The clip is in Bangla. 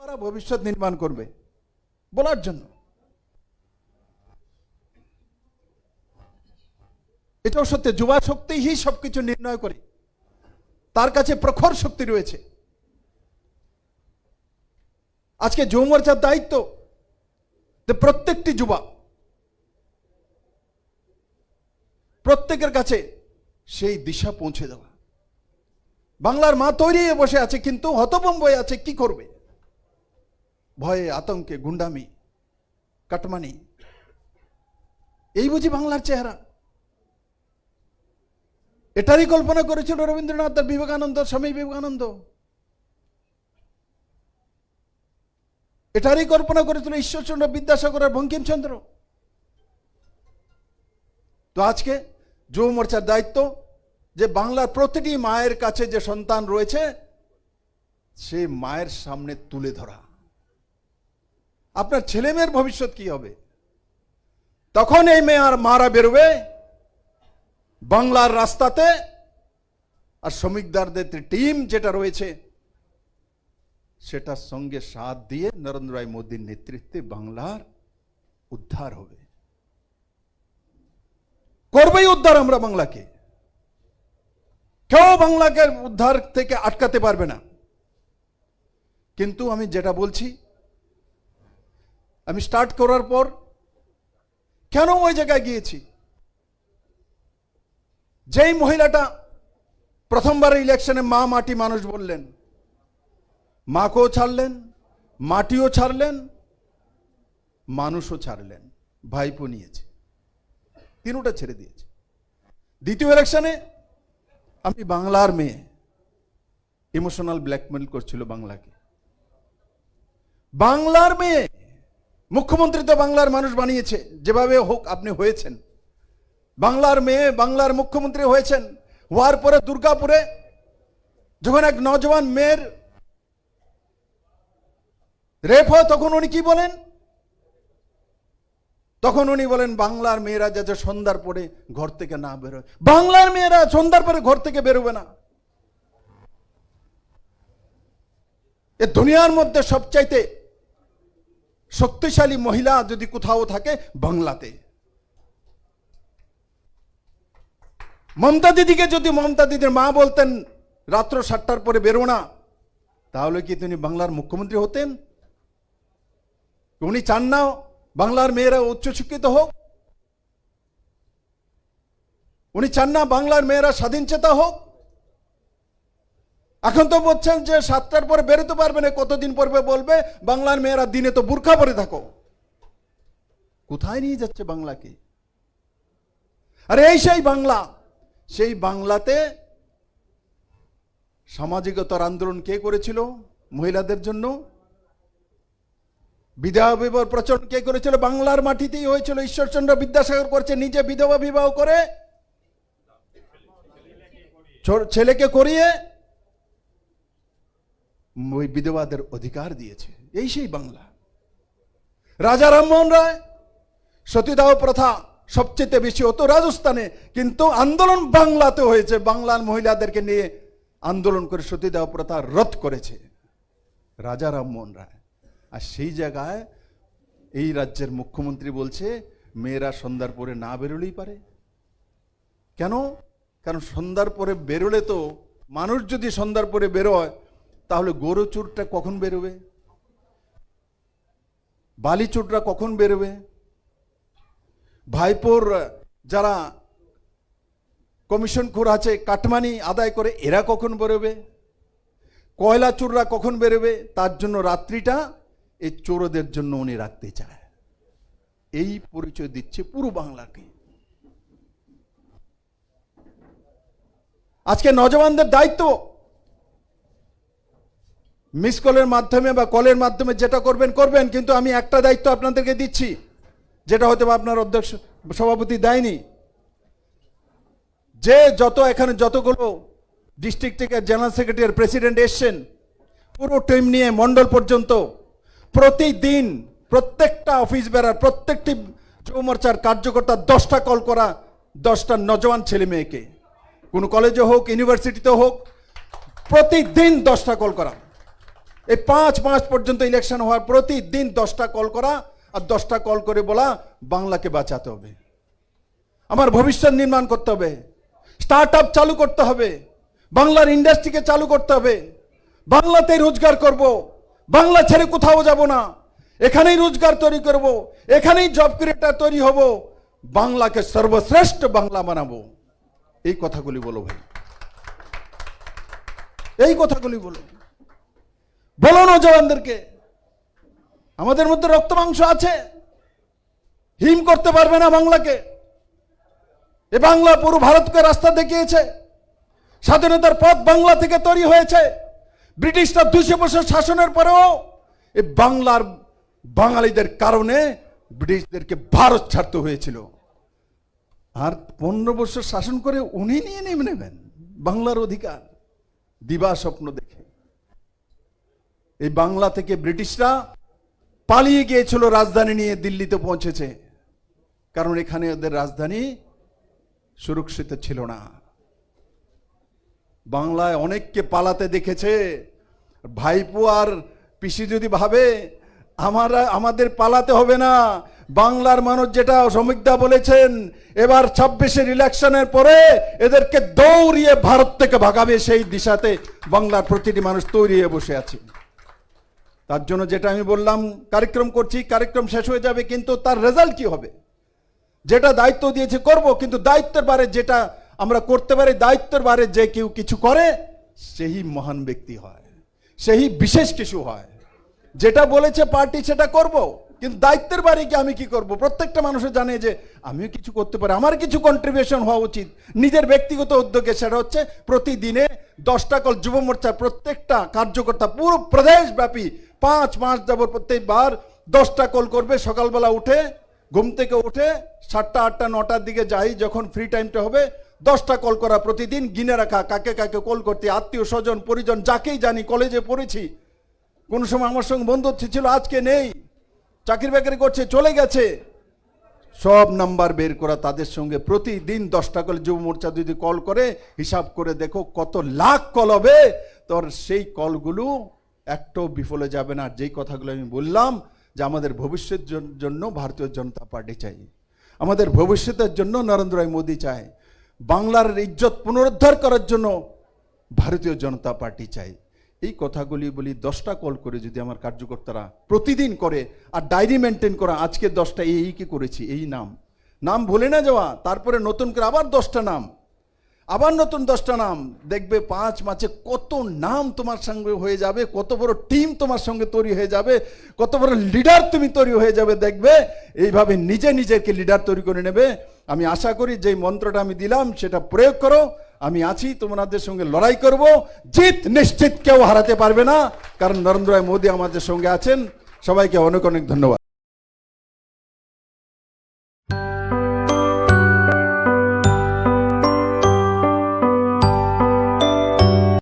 তারা ভবিষ্যৎ নির্মাণ করবে বলার জন্য। এটাও সত্য, যুবা শক্তিই সবকিছু নির্ণয় করে। তার কাছে প্রখর শক্তি রয়েছে। আজকে যুব মোর্চার দায়িত্ব যে প্রত্যেকটি যুবা, প্রত্যেকের কাছে সেই দিশা পৌঁছে দেওয়া। বাংলার মা তৈরি বসে আছে, কিন্তু হতভম্ব হয়ে আছে, কি করবে? ভয়ে, আতঙ্কে, গুন্ডামি, কাটমানি। এই বুঝি বাংলার চেহারা। এটারই কল্পনা করেছিল রবীন্দ্রনাথ আর বিবেকানন্দ, স্বামী বিবেকানন্দ। এটারই কল্পনা করেছিল ঈশ্বরচন্দ্র বিদ্যাসাগর আর বঙ্কিমচন্দ্র। তো আজকে যুব মোর্চার দায়িত্ব যে বাংলার প্রতিটি মায়ের কাছে যে সন্তান রয়েছে সেই মায়ের সামনে তুলে ধরা। আপনার ছেলে মেয়ের ভবিষ্যৎ কি হবে? তখন এই মেয়ে আর মারা বেরোবে বাংলার রাস্তাতে আর শ্রমিকদারদের টিম যেটা রয়েছে, সেটার সঙ্গে সাথ দিয়ে নরেন্দ্র রায় মোদীর নেতৃত্বে বাংলার উদ্ধার হবে। করবেই উদ্ধার আমরা বাংলাকে। কেউ বাংলাকে উদ্ধার থেকে আটকাতে পারবে না। কিন্তু আমি যেটা বলছি আমি স্টার্ট করার পর কেন ওই জায়গায় গিয়েছি? যেই মহিলাটা প্রথমবার ইলেকশনে মা মাটি মানুষ বললেন। মাকেও ছাড়লেন, মাটিও ছাড়লেন, মানুষও ছাড়লেন, ভাইপো নিয়েছে, তিনোটা ছেড়ে দিয়েছে। দ্বিতীয় ইলেকশনে আমি বাংলার মেয়ে ইমোশনাল ব্ল্যাকমেল করছিল বাংলাকে। বাংলার মেয়ে মুখ্যমন্ত্রী তো বাংলার মানুষ বানিয়েছে, যেভাবে হোক আপনি হয়েছেন। বাংলার মেয়ে, বাংলার মুখ্যমন্ত্রী হয়েছেন। হওয়ার পরে দুর্গাপুরে যখন এক নজওয়ান মেয়ের রেপ হয়, তখন উনি কি বলেন? তখন উনি বলেন, বাংলার মেয়েরা যাতে সন্ধ্যার পরে ঘর থেকে না বেরোয়। বাংলার মেয়েরা সন্ধ্যার পরে ঘর থেকে বেরোবে না। এ দুনিয়ার মধ্যে সবচাইতে শক্তিশালী মহিলা যদি কোথাও থাকে বাংলাতে। মমতা দিদিকে যদি মমতা দিদির মা বলতেন, রাত্র সাতটার পরে বেরো না, তাহলে কি তিনি বাংলার মুখ্যমন্ত্রী হতেন? উনি চান না বাংলার মেয়েরা উচ্চশিক্ষিত হোক। উনি চান না বাংলার মেয়েরা স্বাধীন চেতা হোক। এখন তো বলছেন যে সাতটার পরে বেরোতে পারবে না, কতদিন পরবে বলবে, বাংলার মেয়েরা দিনে তো বুর্খা পরে থাকো। কোথায় নিয়ে যাচ্ছে বাংলাকে? আরে এই সেই বাংলা, সেই বাংলাতে সামাজিকতার আন্দোলন কে করেছিল? মহিলাদের জন্য? বিধবা বিবাহ প্রচলন কে করেছিল? বাংলার মাটিতেই হয়েছিল, ঈশ্বরচন্দ্র বিদ্যাসাগর করছে, নিজে বিধবা বিবাহ করে ছেলেকে করিয়ে বিধবাদের অধিকার দিয়েছে। এই সেই বাংলা। রাজা রামমোহন রায়, সতীদাহ প্রথা সবচেয়ে বেশি হতো রাজস্থানে, কিন্তু আন্দোলন বাংলাতে হয়েছে। বাংলার মহিলাদেরকে নিয়ে আন্দোলন করে সতীদাহ প্রথা রদ করেছে রাজা রামমোহন রায়। আর সেই জায়গায় এই রাজ্যের মুখ্যমন্ত্রী বলছে, মেয়েরা সন্ধ্যার পরে না বেরোলেই পারে। কেন? কারণ সন্ধ্যার পরে বেরোলে তো মানুষ যদি সন্ধ্যার পরে বেরোয় তাহলে গরু চোরটা কখন বেরোবে? বালি চোরটা কখন বেরোবে? ভাইপোর যারা কমিশন খোর আছে, কাটমানি আদায় করে, এরা কখন বেরোবে? কয়লা চোররা কখন বেরোবে? তার জন্য রাত্রিটা এই চোরদের জন্য উনি রাখতে চায়। এই পরিচয় দিচ্ছে পুরো বাংলাকে। আজকে নজওয়ানদের দায়িত্ব মিস কলের মাধ্যমে বা কলের মাধ্যমে যেটা করবেন করবেন, কিন্তু আমি একটা দায়িত্ব আপনাদেরকে দিচ্ছি। যেটা হয়তো আপনার অধ্যক্ষ, সভাপতি দেয়নি। যে যত এখানে যতগুলো ডিস্ট্রিক্ট থেকে জেনারেল সেক্রেটারি প্রেসিডেন্ট এসছেন, পুরো টিম নিয়ে মন্ডল পর্যন্ত প্রতিদিন প্রত্যেকটা অফিস বেড়ার প্রত্যেকটি যুব মোর্চার কার্যকর্তা দশটা কল করা, দশটা নজওয়ান ছেলে মেয়েকে। কোনো কলেজে হোক ইউনিভার্সিটিতে হোক, প্রতিদিন দশটা কল করা। এই পাঁচ মাস পর্যন্ত ইলেকশন হওয়ার প্রতিদিন দশটা কল করা আর দশটা কল করে বলা বাংলাকে বাঁচাতে হবে। আমার ভবিষ্যৎ নির্মাণ করতে হবে। স্টার্ট আপ চালু করতে হবে। বাংলার ইন্ডাস্ট্রিকে চালু করতে হবে। বাংলাতেই রোজগার করব। বাংলা ছেড়ে কোথাও যাব না। এখানেই রোজগার তৈরি করব। এখানেই জব ক্রিয়েটার তৈরি হব। বাংলাকে সর্বশ্রেষ্ঠ বাংলা বানাবো। এই কথাগুলি বলো ভাই। এই কথাগুলি বলো। বলো নজওয়ানদেরকে আমাদের মধ্যে রক্ত মাংস আছে। হিম করতে পারবে না বাংলাকে। এ বাংলা পুরো ভারতকে রাস্তা দেখিয়েছে। স্বাধীনতার পথ বাংলা থেকে তৈরি হয়েছে। ব্রিটিশরা দুশো বছর শাসনের পরেও এ বাংলার বাঙালিদের কারণে ব্রিটিশদেরকে ভারত ছাড়তে হয়েছিল। আর পনেরো বছর শাসন করে উনি নিয়ে নেমে নেবেন। বাংলার অধিকার। দিবা স্বপ্ন দেখে। এই বাংলা থেকে ব্রিটিশরা পালিয়ে গিয়েছিল রাজধানী নিয়ে দিল্লিতে পৌঁছেছে। কারণ এখানে ওদের রাজধানী সুরক্ষিত ছিল না। বাংলায় অনেককে পালাতে দেখেছে। ভাইপো আর পিসি যদি ভাবে, আমরা, আমাদের পালাতে হবে না। বাংলার মানুষ যেটা শ্রমিকদা বলেছেন, এবার ছাব্বিশের ইলেকশনের পরে এদেরকে দৌড়িয়ে ভারত থেকে ভাগাবে সেই দিশাতে বাংলার প্রতিটি মানুষ তৈরি বসে আছে। তার জন্য যেটা আমি বললাম, কার্যক্রম করছি, কার্যক্রম শেষ হয়ে যাবে, কিন্তু তার রেজাল্ট কি হবে? যেটা দায়িত্ব দিয়েছে করব, কিন্তু দায়িত্বের বারে যেটা আমরা করতে পারি, দায়িত্বের বারে যে কেউ কিছু করে, সেই মহান ব্যক্তি হয়। সেই বিশেষ কিছু হয়। যেটা বলেছে পার্টি, সেটা করব, কিন্তু দায়িত্বের বারে কি আমি কি করব? প্রত্যেকটা মানুষের জানে যে আমিও কিছু করতে পারি, আমার কিছু কন্ট্রিবিউশন হওয়া উচিত। নিজের ব্যক্তিগত উদ্যোগে সেটা হচ্ছে, প্রতিদিনে দশটা কল যুব মোর্চার প্রত্যেকটা কার্যকর্তা, পুরো প্রদেশব্যাপী পাঁচ মাস যাব প্রত্যেকবার দশটা কল করবে, সকালবেলা উঠে, ঘুম থেকে উঠে সাতটা, আটটা, নটার দিকে যাই, যখন ফ্রি টাইমটা হবে, দশটা কল করা প্রতিদিন, গিনে রাখা, কাকে কাকে কল করতে, আত্মীয় স্বজন, পরিজন, যাকেই জানি, কলেজে পড়েছি। কোন সময় আমার সঙ্গে বন্ধুত্ব ছিল, আজকে নেই। চাকরি বাকরি করছে, চলে গেছে। সব নাম্বার বের করা তাদের সঙ্গে প্রতিদিন দশটা করে যুব মোর্চা যদি কল করে, হিসাব করে দেখো কত লাখ কল হবে, তোর সেই কলগুলো একটাও বিফলে যাবে না। যেই কথাগুলো আমি বললাম যে আমাদের ভবিষ্যৎ জন- জন্য ভারতীয় জনতা পার্টি চাই। আমাদের ভবিষ্যতের জন্য নরেন্দ্র ভাই মোদী চায়। বাংলার ইজ্জত পুনরুদ্ধার করার জন্য ভারতীয় জনতা পার্টি চাই। এই কথাগুলি বলি দশটা কল করে যদি আমার কার্যকর্তারা প্রতিদিন করে আর ডায়েরি মেনটেন করা, আজকে দশটা, এই কি করেছি, এই নাম। নাম ভুলে না যাওয়া, তারপরে নতুন করে আবার দশটা নাম। আবার নতুন দশটা নাম। দেখবে পাঁচ মাসে কত নাম তোমার সঙ্গে হয়ে যাবে, কত বড় টিম তোমার সঙ্গে তৈরি হয়ে যাবে, কত বড় লিডার তুমি তৈরি হয়ে যাবে দেখবে। এইভাবে নিজে নিজেকে লিডার তৈরি করে নেবে। আমি আশা করি যে মন্ত্রটা আমি দিলাম সেটা প্রয়োগ করো। আমি আছি, তোমাদের সঙ্গে লড়াই করব। জিত নিশ্চিত কেউ হারাতে পারবে না। কারণ নরেন্দ্র মোদী আমাদের সঙ্গে আছেন। সবাইকে অনেক অনেক ধন্যবাদ।